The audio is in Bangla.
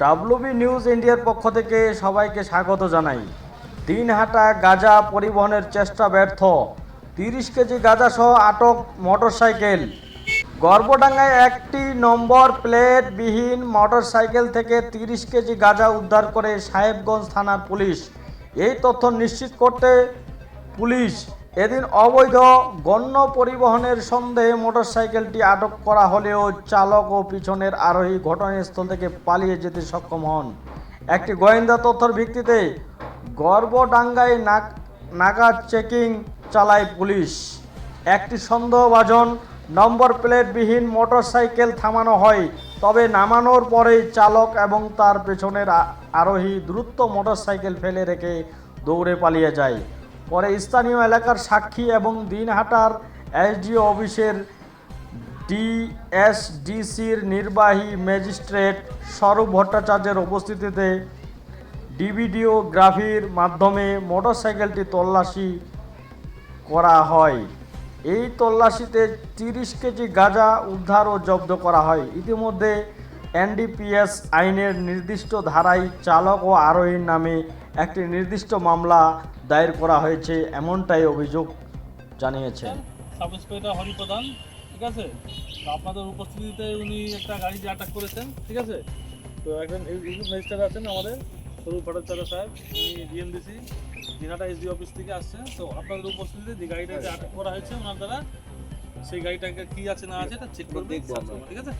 ডাব্লিউবি নিউজ ইন্ডিয়ার পক্ষ থেকে সবাইকে স্বাগত জানাই। দিনহাটা গাঁজা পরিবহনের চেষ্টা ব্যর্থ। তিরিশ কেজি গাঁজা সহ আটক মোটরসাইকেল। গর্বডাঙ্গায় একটি নম্বর প্লেট বিহীন মোটরসাইকেল থেকে তিরিশ কেজি গাঁজা উদ্ধার করে সাহেবগঞ্জ থানার পুলিশ। এই তথ্য নিশ্চিত করতে পুলিশ এদিন অবৈধ গণ্য পরিবহনের সন্দেহে মোটরসাইকেলটি আটক করা হলেও চালক ও পিছনের আরোহী ঘটনাস্থল থেকে পালিয়ে যেতে সক্ষম হন। একটি গোয়েন্দা তথ্যের ভিত্তিতে গর্বডাঙ্গায় নাগাদ চেকিং চালায় পুলিশ। একটি সন্দেহভাজন নম্বর প্লেটবিহীন মোটরসাইকেল থামানো হয়, তবে নামানোর পরেই চালক এবং তার পেছনের আরোহী দ্রুত মোটরসাইকেল ফেলে রেখে দৌড়ে পালিয়ে যায়। পরে স্থানীয় এলাকার সাক্ষী এবং দিনহাটার এসডিও অফিসের ডিএসডিসির নির্বাহী ম্যাজিস্ট্রেট স্বরূপ ভট্টাচার্যের উপস্থিতিতে ডিভিডিওগ্রাফির মাধ্যমে মোটরসাইকেলটি তল্লাশি করা হয়। এই তল্লাশিতে তিরিশ কেজি গাঁজা উদ্ধার ও জব্দ করা হয়। ইতিমধ্যে এনডিপিএস আইনের নির্দিষ্ট ধারায় চালক ও আরোহীর নামে একটি নির্দিষ্ট মামলা দায়ের করা হয়েছে এমনটাই অভিযোগ জানিয়েছেন। সাব ইন্সপেক্টর হরি ঠিক আছে? তো আপনাদের উপস্থিতিতে উনি একটা গাড়ি যে আটক করেছেন ঠিক আছে? তো একজন ইউটিউব ম্যাজিস্ট্রেট আছেন আমাদের স্বরূপ ভট্টাচার্য সাহেব উনি ডিএমডিসি দিনাটা এসডি অফিস থেকে আসছেন। তো আপনাদের উপস্থিতিতে যে গাড়িটা যে আটক করা হয়েছে ওনার দ্বারা সেই গাড়িটাকে কি আছে না আছে এটা চেক করবে ঠিক আছে?